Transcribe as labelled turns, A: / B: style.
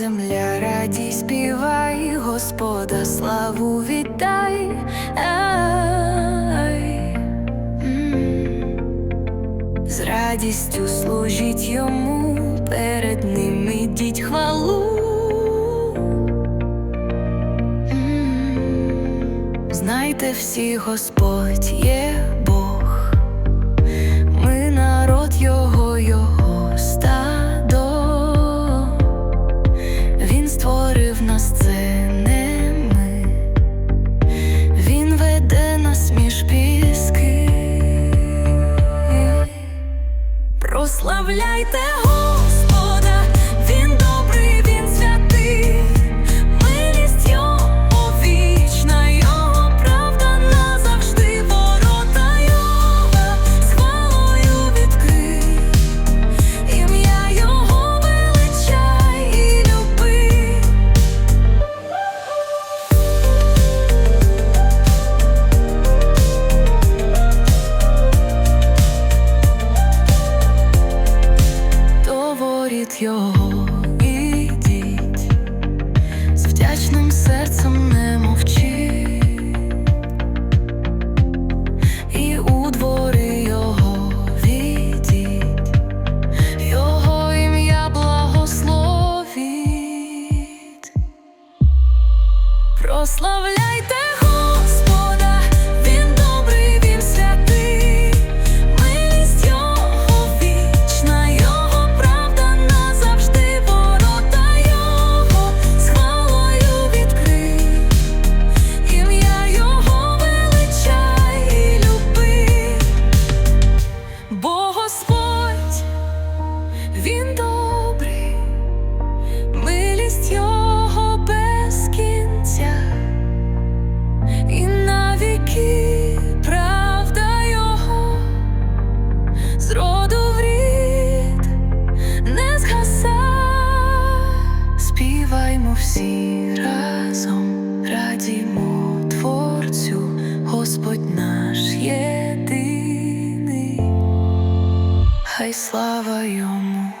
A: земля, радій співай, Господа, славу вітай. З радістю служіть йому, перед ним ідіть хвалу. Знайте всі Господь є. Нас, це. Він веде нас між піски. Прославляйте Господа, його ідіть, з вдячним серцем не мовчіть, і у його відіть, його ім'я благословіть. Прославляйте всі разом, радімо Творцю, Господь наш єдиний, хай слава йому.